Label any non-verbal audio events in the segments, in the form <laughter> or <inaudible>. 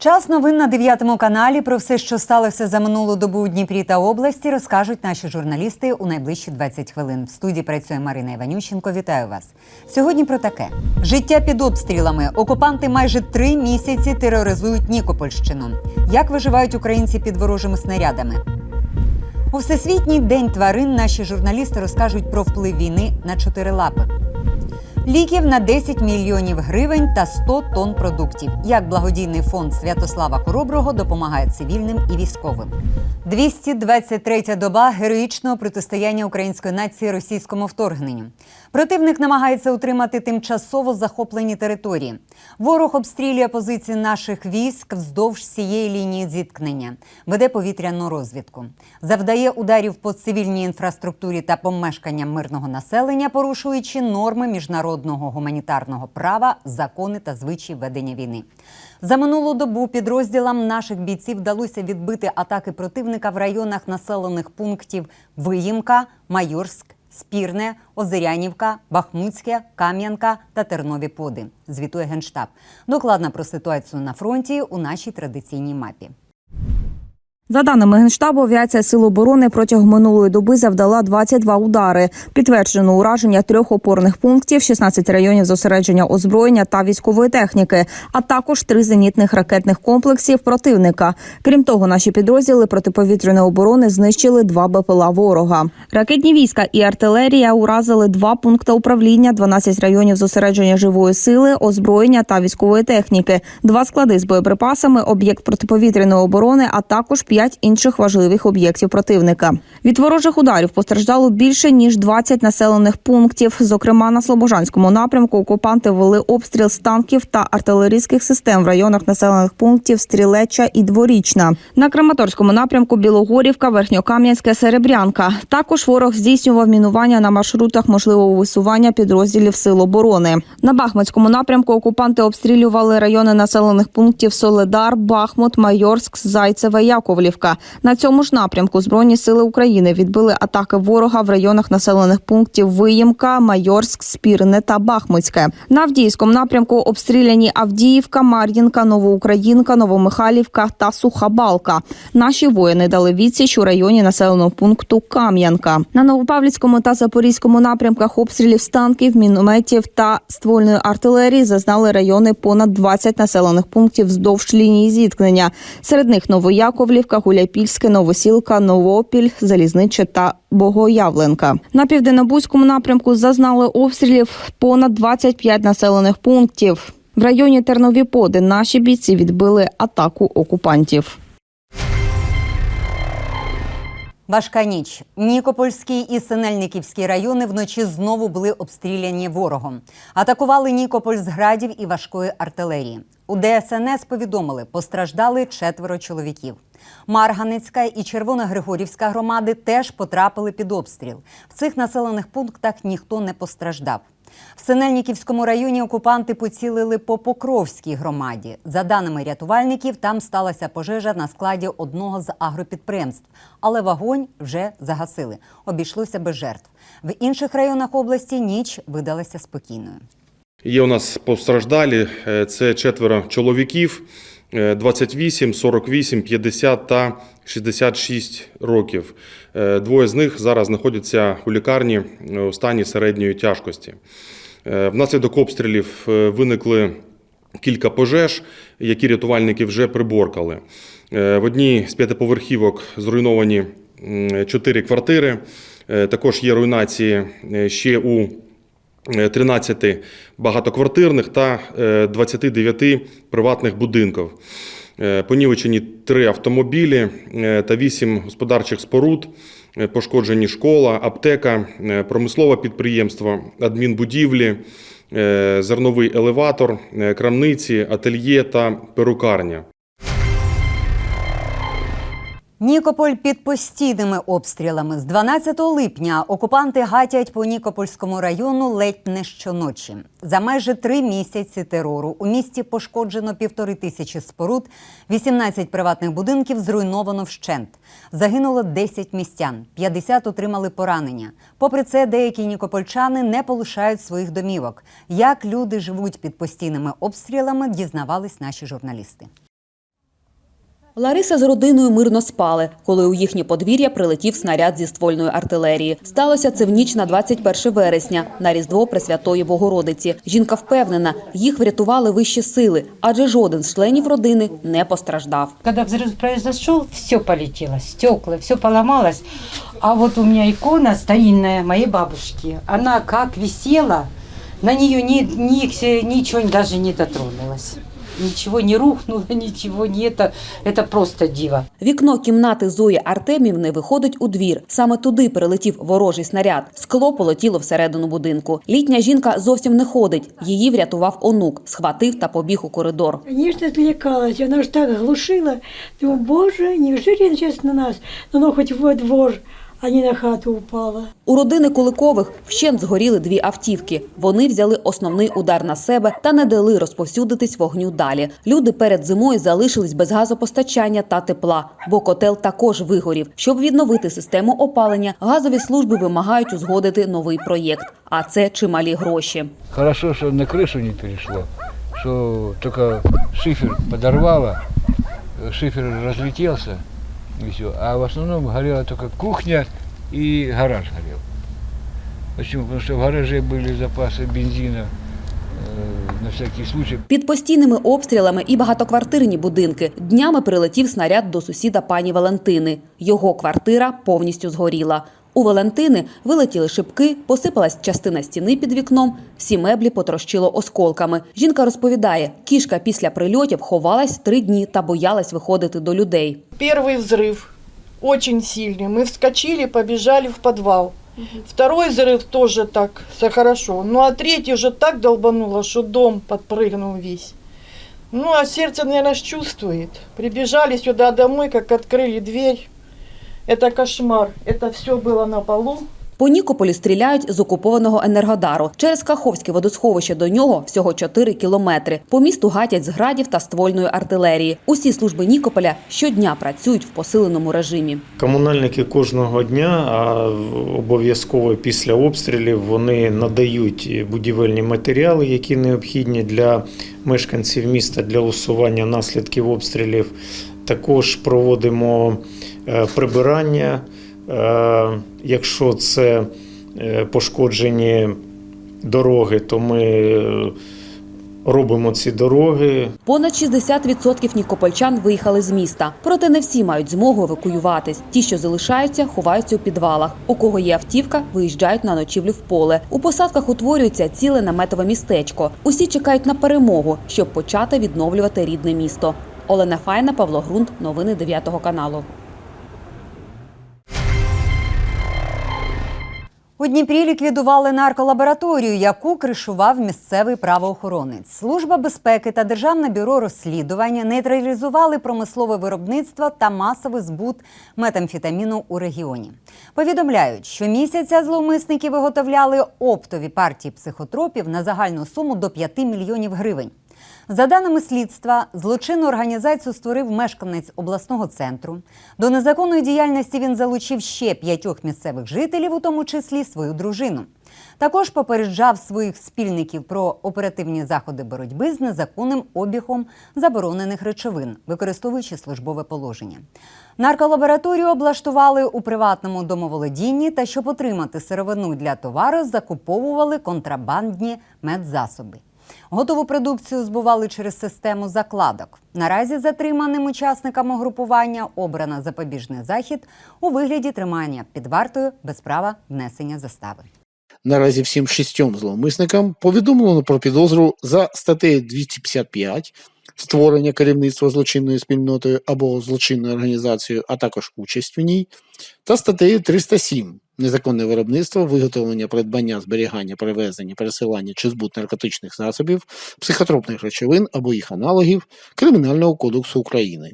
Час новин на 9 каналі. Про все, що сталося за минулу добу у Дніпрі та області, розкажуть наші журналісти у найближчі 20 хвилин. В студії працює Марина Іванющенко. Вітаю вас. Сьогодні про таке: життя під обстрілами. Окупанти майже три місяці тероризують Нікопольщину. Як виживають українці під ворожими снарядами? У всесвітній день тварин наші журналісти розкажуть про вплив війни на чотирилапих. Ліків на 10 мільйонів гривень та 100 тонн продуктів. Як благодійний фонд Святослава Хороброго допомагає цивільним і військовим. 223-я доба героїчного протистояння української нації російському вторгненню. Противник намагається утримати тимчасово захоплені території. Ворог обстрілює позиції наших військ вздовж всієї лінії зіткнення, веде повітряну розвідку, завдає ударів по цивільній інфраструктурі та помешканням мирного населення, порушуючи норми міжнародного гуманітарного права, закони та звичаї ведення війни. За минулу добу підрозділам наших бійців вдалося відбити атаки противника в районах населених пунктів Виїмка, Майорськ, Спірне, Озерянівка, Бахмутське, Кам'янка та Тернові Поди. Звітує генштаб. Докладно про ситуацію на фронті у нашій традиційній мапі. За даними Генштабу, авіація Сил оборони протягом минулої доби завдала 22 удари. Підтверджено ураження трьох опорних пунктів, 16 районів зосередження озброєння та військової техніки, а також три зенітних ракетних комплексів противника. Крім того, наші підрозділи протиповітряної оборони знищили два БПЛА ворога. Ракетні війська і артилерія уразили два пункти управління, 12 районів зосередження живої сили, озброєння та військової техніки, два склади з боєприпасами, об'єкт протиповітряної оборони, а також п'ять інших важливих об'єктів противника. Від ворожих ударів постраждало більше ніж 20 населених пунктів. Зокрема, на Слобожанському напрямку окупанти ввели обстріл з танків та артилерійських систем в районах населених пунктів Стрілеча і Дворічна. На Краматорському напрямку Білогорівка, Верхньокам'янська, Серебрянка. Також ворог здійснював мінування на маршрутах можливого висування підрозділів Сил оборони. На Бахмутському напрямку окупанти обстрілювали райони населених пунктів Соледар, Бахмут, Майорськ, Зайцеве, Яковлівка. На цьому ж напрямку Збройні сили України відбили атаки ворога в районах населених пунктів Виїмка, Майорськ, Спірне та Бахмутське. На Авдіївському напрямку обстріляні Авдіївка, Мар'їнка, Новоукраїнка, Новомихайлівка та Суха Балка. Наші воїни дали відсіч у районі населеного пункту Кам'янка. На Новопавлівському та Запорізькому напрямках обстрілів з танків, мінометів та ствольної артилерії зазнали райони понад 20 населених пунктів вздовж лінії зіткнення. Серед них Новояковлівка, Гуляйпільське, Новосілка, Новопіль, Залізниче та Богоявленка. На південнобузькому напрямку зазнали обстрілів понад 25 населених пунктів. В районі Тернові Поди наші бійці відбили атаку окупантів. Важка ніч. Нікопольський і Синельниківський райони вночі знову були обстріляні ворогом. Атакували Нікополь з градів і важкої артилерії. У ДСНС повідомили, постраждали четверо чоловіків. Марганецька і Червоногригорівська громади теж потрапили під обстріл. В цих населених пунктах ніхто не постраждав. В Синельниківському районі окупанти поцілили по Покровській громаді. За даними рятувальників, там сталася пожежа на складі одного з агропідприємств, але вогонь вже загасили. Обійшлося без жертв. В інших районах області ніч видалася спокійною. Є у нас постраждалі. Е, Це четверо чоловіків е, 28, 48, 50 та 66 років. Е, Двоє з них зараз знаходяться у лікарні е, у стані середньої тяжкості. Внаслідок обстрілів виникли кілька пожеж, які рятувальники вже приборкали. В одній з п'ятиповерхівок зруйновані чотири квартири. Також є руйнації ще у 13 багатоквартирних та е, 29 приватних будинків. Е, Понівечені три автомобілі е, та вісім господарчих споруд. Е, Пошкоджені школа, аптека, е, промислове підприємство, адмінбудівлі, е, зерновий елеватор, е, крамниці, ательє та перукарня. Нікополь під постійними обстрілами. З 12 липня окупанти гатять по Нікопольському району ледь не щоночі. За майже три місяці терору у місті пошкоджено півтори тисячі споруд, 18 приватних будинків зруйновано вщент. Загинуло 10 містян, 50 отримали поранення. Попри це, деякі нікопольчани не полишають своїх домівок. Як люди живуть під постійними обстрілами, дізнавались наші журналісти. Лариса з родиною мирно спали, коли у їхнє подвір'я прилетів снаряд зі ствольної артилерії. Сталося це в ніч на 21 вересня, на Різдво Пресвятої Богородиці. Жінка впевнена, їх врятували вищі сили, адже жоден з членів родини не постраждав. Когда взрыв произошел, все полетело, стекла, все поломалось. А вот у меня икона старинная моей бабушки. Она как висела, на ни- ничего даже не дотронулось. Ничего не рухнуло, <laughs> ничего не это. Это просто диво. Вікно кімнати Зої Артемівни виходить у двір. Саме туди прилетів ворожий снаряд. Скло полетіло всередину будинку. Літня жінка зовсім не ходить. Її врятував онук, схватив та побіг у коридор. Конечно, отвлекалась. Она же так глушила. Думаю, боже, неужели это сейчас на нас? Но оно хоть во двор, а не на хату упало. У родини Куликових вщент згоріли дві автівки. Вони взяли основний удар на себе та не дали розповсюдитись вогню далі. Люди перед зимою залишились без газопостачання та тепла, бо котел також вигорів. Щоб відновити систему опалення, газові служби вимагають узгодити новий проєкт. А це чималі гроші. Хорошо, что на крышу не перешло, что только шифер подорвало, шифер разлетелся, и все. А в основном горела только кухня и гараж горел. Почему? Потому что в гараже были запасы бензина э, на всякий случай. Під постійними обстрілами і багатоквартирні будинки днями прилетів снаряд до сусіда пані Валентини. Його квартира повністю згоріла. У Валентини вилетіли шибки, посипалась частина стіни під вікном, всі меблі потрощило осколками. Жінка розповідає, кішка після прильотів ховалась три дні та боялась виходити до людей. Первый взрыв очень сильный. Мы вскочили, побежали в подвал. Второй взрыв тоже так, все хорошо. Ну а третий уже так долбануло, что дом подпрыгнул весь. Ну а сердце, наверное, чувствует. Прибежали сюда домой, как открыли дверь. Это кошмар. Это все было на полу. По Нікополі стріляють з окупованого Енергодару. Через Каховське водосховище до нього всього 4 кілометри. По місту гатять з градів та ствольної артилерії. Усі служби Нікополя щодня працюють в посиленому режимі. Комунальники кожного дня, а обов'язково після обстрілів, вони надають будівельні матеріали, які необхідні для мешканців міста для усування наслідків обстрілів. Також проводимо е, прибирання, Е, якщо це е, пошкоджені дороги, то ми робимо ці дороги, Понад 60% нікопольчан виїхали з міста. Проте не всі мають змогу евакуюватись. Ті, що залишаються, ховаються у підвалах. У кого є автівка, виїжджають на ночівлю в поле. У посадках утворюється ціле наметове містечко. Усі чекають на перемогу, щоб почати відновлювати рідне місто. Олена Файна, Павло Грунт, новини 9 каналу. У Дніпрі ліквідували нарколабораторію, яку кришував місцевий правоохоронець. Служба безпеки та Державне бюро розслідування нейтралізували промислове виробництво та масовий збут метамфетаміну у регіоні. Повідомляють, що місяця зловмисники виготовляли оптові партії психотропів на загальну суму до 5 мільйонів гривень. За даними слідства, злочинну організацію створив мешканець обласного центру. До незаконної діяльності він залучив ще п'ятьох місцевих жителів, у тому числі свою дружину. Також попереджав своїх спільників про оперативні заходи боротьби з незаконним обігом заборонених речовин, використовуючи службове положення. Нарколабораторію облаштували у приватному домоволодінні та щоб отримати сировину для товару, закуповували контрабандні медзасоби. Готову продукцію збували через систему закладок. Наразі затриманим учасникам угрупування обрано запобіжний захід у вигляді тримання під вартою без права внесення застави. Наразі всім шістьом зловмисникам повідомлено про підозру за статтею 255 створення керівництва злочинною спільнотою або злочинною організацією, а також участь у ній, та статтею 307 незаконне виробництво, виготовлення, придбання, зберігання, перевезення, пересилання чи збут наркотичних засобів, психотропних речовин або їх аналогів Кримінального кодексу України.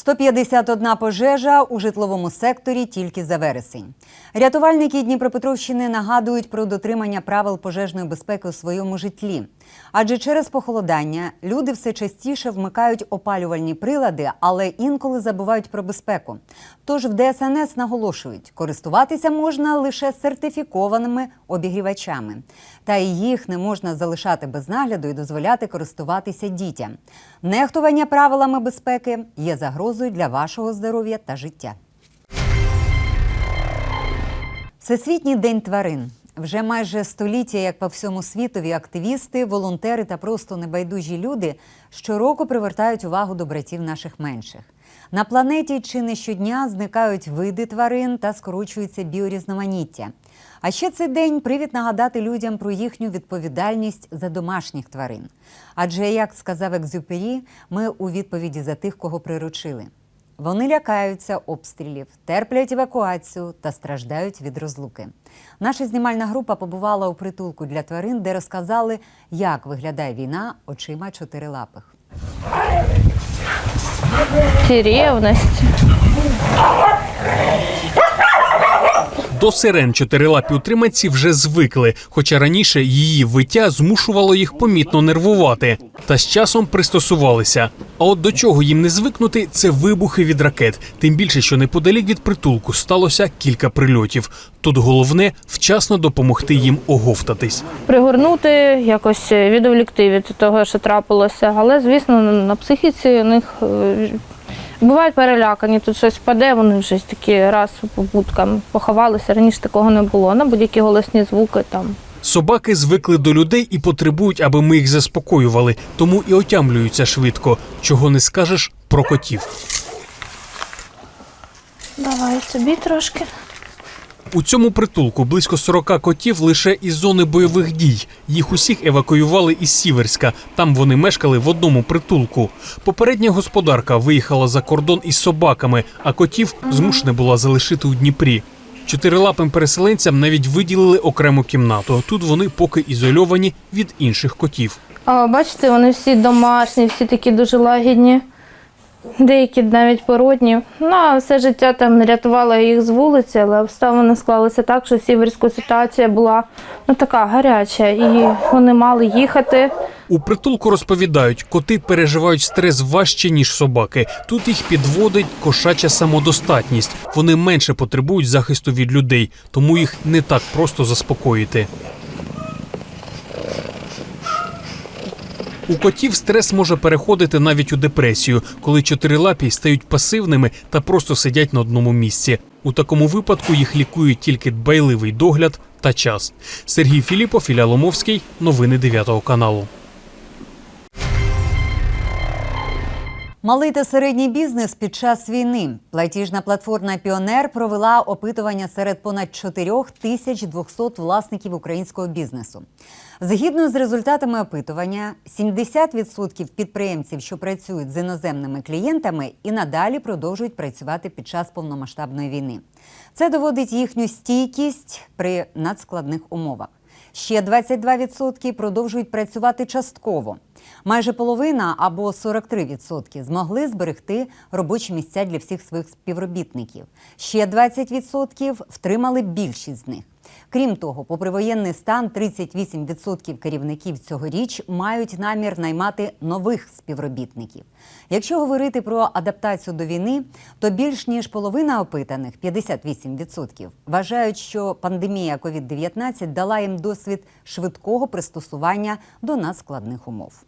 151 пожежа у житловому секторі тільки за вересень. Рятувальники Дніпропетровщини нагадують про дотримання правил пожежної безпеки у своєму житлі. Адже через похолодання люди все частіше вмикають опалювальні прилади, але інколи забувають про безпеку. Тож в ДСНС наголошують, користуватися можна лише сертифікованими обігрівачами. Та й їх не можна залишати без нагляду і дозволяти користуватися дітям. Нехтування правилами безпеки є загрозою для вашого здоров'я та життя. Всесвітній день тварин. Вже майже століття, як по всьому світові, активісти, волонтери та просто небайдужі люди щороку привертають увагу до братів наших менших. На планеті чи не щодня зникають види тварин та скорочується біорізноманіття. А ще цей день привід нагадати людям про їхню відповідальність за домашніх тварин. Адже, як сказав Екзюпері, ми у відповіді за тих, кого приручили. Вони лякаються обстрілів, терплять евакуацію та страждають від розлуки. Наша знімальна група побувала у притулку для тварин, де розказали, як виглядає війна очима чотирилапих. ревность. До сирен чотирилапі утриманці вже звикли, хоча раніше її виття змушувало їх помітно нервувати. Та з часом пристосувалися. А от до чого їм не звикнути, це вибухи від ракет. Тим більше, що неподалік від притулку сталося кілька прильотів. Тут головне вчасно допомогти їм оговтатись. Пригорнути, якось відволікти від того, що трапилося. Але, звісно, на психіці у них е, бувають перелякані. Тут щось впаде, вони вже такі раз по будкам поховалися. Раніше такого не було. На будь-які голосні звуки там. Собаки звикли до людей і потребують, аби ми їх заспокоювали, тому і отямлюються швидко. Чого не скажеш про котів. Давай собі трошки. У цьому притулку близько 40 котів лише із зони бойових дій. Їх усіх евакуювали із Сіверська. Там вони мешкали в одному притулку. Попередня господарка виїхала за кордон із собаками, а котів змушена була залишити у Дніпрі. Чотирилапим переселенцям навіть виділили окрему кімнату. Тут вони поки ізольовані від інших котів. А бачите, вони всі домашні, всі такі дуже лагідні. Деякі навіть породні. Ну, все життя там рятувала їх з вулиці, але обставини склалися так, що сіверська ситуація була ну, така гаряча, і вони мали їхати. У притулку розповідають, коти переживають стрес важче, ніж собаки. Тут їх підводить кошача самодостатність. Вони менше потребують захисту від людей, тому їх не так просто заспокоїти. У котів стрес може переходити навіть у депресію, коли чотирилапі стають пасивними та просто сидять на одному місці. У такому випадку їх лікують тільки дбайливий догляд та час. Сергій Філіпов, Ілля Ломовський, новини 9 каналу. Малий та середній бізнес під час війни. Платіжна платформа Піонер провела опитування серед понад 4200 власників українського бізнесу. Згідно з результатами опитування, 70% підприємців, що працюють з іноземними клієнтами, і надалі продовжують працювати під час повномасштабної війни. Це доводить їхню стійкість при надскладних умовах. Ще 22% продовжують працювати частково. Майже половина або 43% змогли зберегти робочі місця для всіх своїх співробітників. Ще 20% втримали більшість з них. Крім того, попри воєнний стан, 38% керівників цьогоріч мають намір наймати нових співробітників. Якщо говорити про адаптацію до війни, то більш ніж половина опитаних 58% вважають, що пандемія COVID-19 дала їм досвід швидкого пристосування до надскладних умов.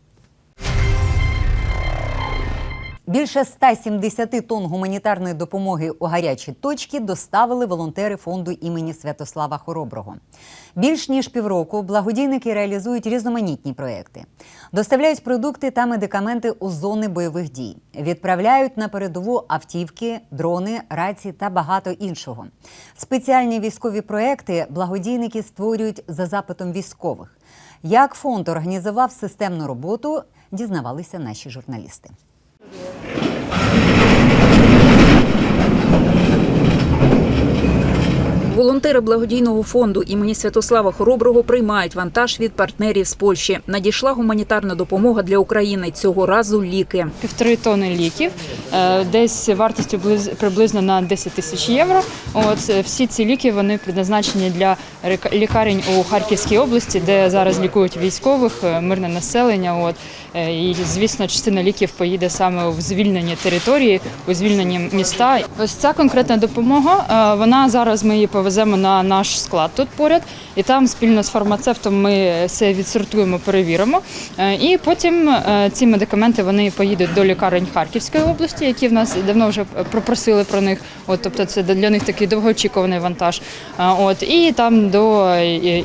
Більше 170 тонн гуманітарної допомоги у гарячі точки доставили волонтери фонду імені Святослава Хороброго. Більш ніж півроку благодійники реалізують різноманітні проекти, доставляють продукти та медикаменти у зони бойових дій, відправляють на передову автівки, дрони, рації та багато іншого. Спеціальні військові проекти благодійники створюють за запитом військових. Як фонд організував системну роботу, дізнавалися наші журналісти. ハハハハ! Волонтери благодійного фонду імені Святослава Хороброго приймають вантаж від партнерів з Польщі. Надійшла гуманітарна допомога для України. Цього разу ліки. півтори тони ліків, е, десь вартістю приблизно на 10 тисяч євро. От е, всі ці ліки вони предназначені для лікарень у Харківській області, де зараз лікують військових, е, мирне населення. От і звісно, частина ліків поїде саме в звільнені території, у звільнені міста. Ось ця конкретна допомога. Вона зараз ми її повеземо на наш склад тут поряд, і там спільно з фармацевтом ми все відсортуємо, перевіримо. Е, І потім е, ці медикаменти вони поїдуть до лікарень Харківської області, які в нас давно вже пропросили про них. От, тобто, це для них такий довгоочікуваний вантаж. Е, От і там до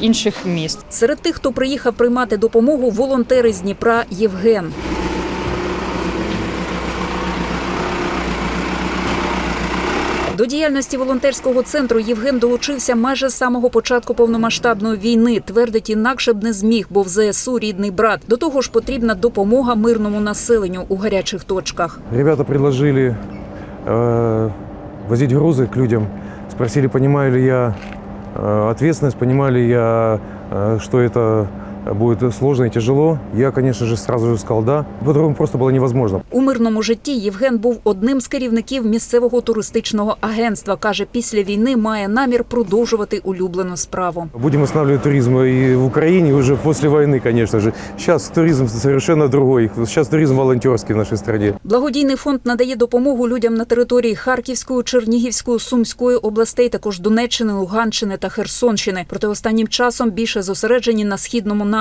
інших міст. Серед тих, хто приїхав приймати допомогу, волонтери з Дніпра Євген. До діяльності волонтерського центру Євген долучився майже з самого початку повномасштабної війни. Твердить, інакше б не зміг, бо в ЗСУ рідний брат. До того ж, потрібна допомога мирному населенню у гарячих точках. Ребята предложили э, возить грузы к людям. Спросили, понимаю ли я э, ответственность, понимаю ли я, э, что это будет сложно и тяжело. Я, конечно же, сразу же сказал «да». По-другому просто было невозможно. У мирному житті Євген був одним з керівників місцевого туристичного агентства. каже, після війни має намір продовжувати улюблену справу. Будем останавливать туризм и в Украине уже после войны, конечно же. Сейчас туризм совершенно другой. Сейчас туризм волонтерский в нашей стране. Благодійний фонд надає допомогу людям на території Харківської, Чернігівської, Сумської областей, також Донеччини, Луганщини та Херсонщини. Проте останнім часом більше зосереджені на східному напрямку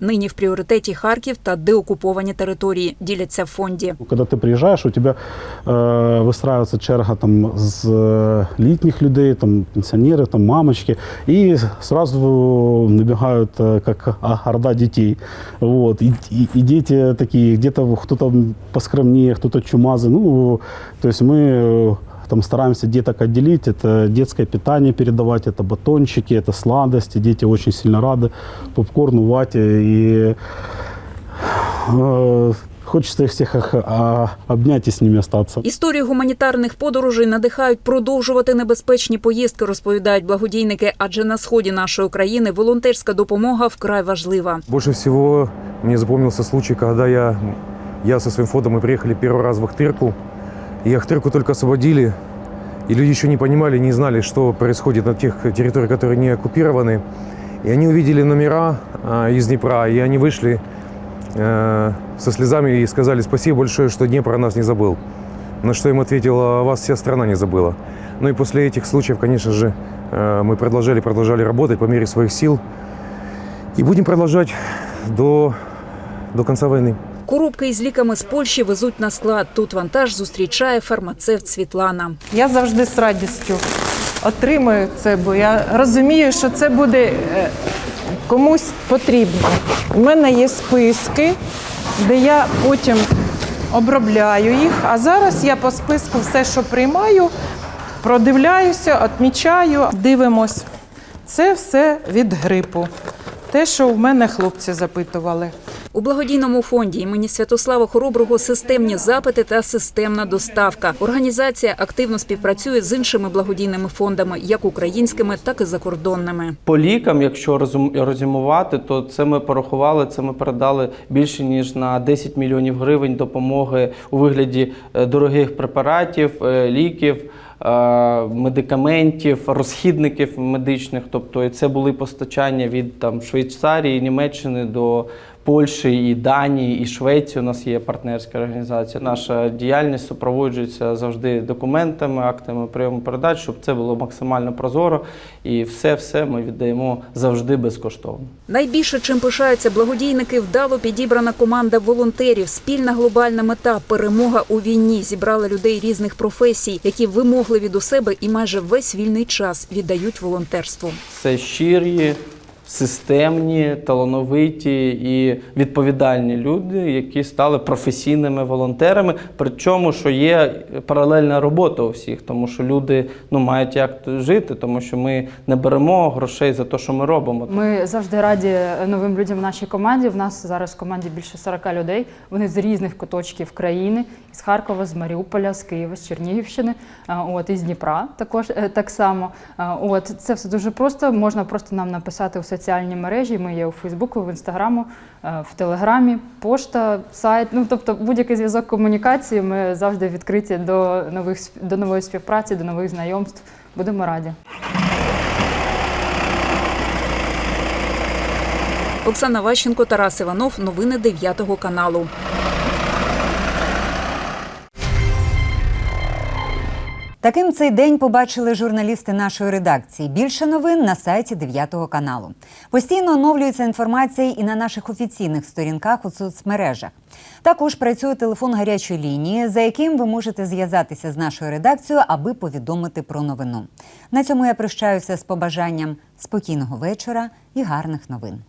Нині в пріоритеті Харків та деокуповані території. Діляться в фонді. Когда ты приезжаешь, у тебя э, выстраивается черга там з э, літніх людей, там пенсионеры, там мамочки, и сразу набегают э, как орда детей. Вот. И, и, и дети такие, где-то кто-то поскромнее, кто-то чумазый. Ну, то есть мы э, там стараемся деток отделить, это детское питание передавать, это батончики, это сладости, дети очень сильно рады попкорну, вате и э, хочется их всех ох- а, обнять и с ними остаться. Історії гуманітарних подорожей надихають продовжувати небезпечні поїздки, розповідають благодійники. Адже на сході нашої країни волонтерська допомога вкрай важлива. Больше всего мне запомнился случай, когда я, я со своим фондом мы приехали первый раз в Ахтырку. И Ахтырку только освободили, и люди еще не понимали, не знали, что происходит на тех территориях, которые не оккупированы. И они увидели номера а, из Днепра, и они вышли э, со слезами и сказали спасибо большое, что Днепр о нас не забыл. На что им ответила, вас вся страна не забыла. Ну и после этих случаев, конечно же, э, мы продолжали, продолжали работать по мере своих сил. И будем продолжать до, до конца войны. Коробки із ліками з Польщі везуть на склад. Тут вантаж зустрічає фармацевт Світлана. Я завжди з радістю отримую це, бо я розумію, що це буде е, комусь потрібно. У мене є списки, де я потім обробляю їх. А зараз я по списку все, що приймаю, продивляюся, відмічаю, дивимось. Це все від грипу. Те, що в мене хлопці запитували. У благодійному фонді імені Святослава Хороброго системні запити та системна доставка. Організація активно співпрацює з іншими благодійними фондами, як українськими, так і закордонними. По лікам, якщо розум- резюмувати, то це ми порахували, це ми передали більше ніж на 10 мільйонів гривень допомоги у вигляді е, дорогих препаратів, е, ліків. Е, Медикаментів, розхідників медичних, тобто це були постачання від там Швейцарії, Німеччини до Польщі і Данії, і Швеції. У нас є партнерська організація. Наша діяльність супроводжується завжди документами, актами прийому передач, щоб це було максимально прозоро, і все все ми віддаємо завжди безкоштовно. Найбільше чим пишаються благодійники, вдало підібрана команда волонтерів. Спільна глобальна мета перемога у війні зібрала людей різних професій, які вимогливі до себе і майже весь вільний час віддають волонтерству. Це щирі, системні, талановиті і відповідальні люди, які стали професійними волонтерами. Причому, що є паралельна робота у всіх, тому що люди ну, мають як жити, тому що ми не беремо грошей за те, що ми робимо. Ми завжди раді новим людям в нашій команді. В нас зараз в команді більше 40 людей. Вони з різних куточків країни, з Харкова, з Маріуполя, з Києва, з Чернігівщини, от із Дніпра також е, так само. От це все дуже просто. Можна просто нам написати у соціальні мережі. Ми є у Фейсбуку, в Інстаграму, е, в Телеграмі, пошта, сайт. Ну тобто будь-який зв'язок комунікації. Ми завжди відкриті до нових до нової співпраці, до нових знайомств. Будемо раді. Оксана Ващенко, Тарас Іванов. Новини 9 каналу. Таким цей день побачили журналісти нашої редакції. Більше новин на сайті 9 каналу. Постійно оновлюється інформація і на наших офіційних сторінках у соцмережах. Також працює телефон гарячої лінії, за яким ви можете зв'язатися з нашою редакцією, аби повідомити про новину. На цьому я прощаюся з побажанням спокійного вечора і гарних новин.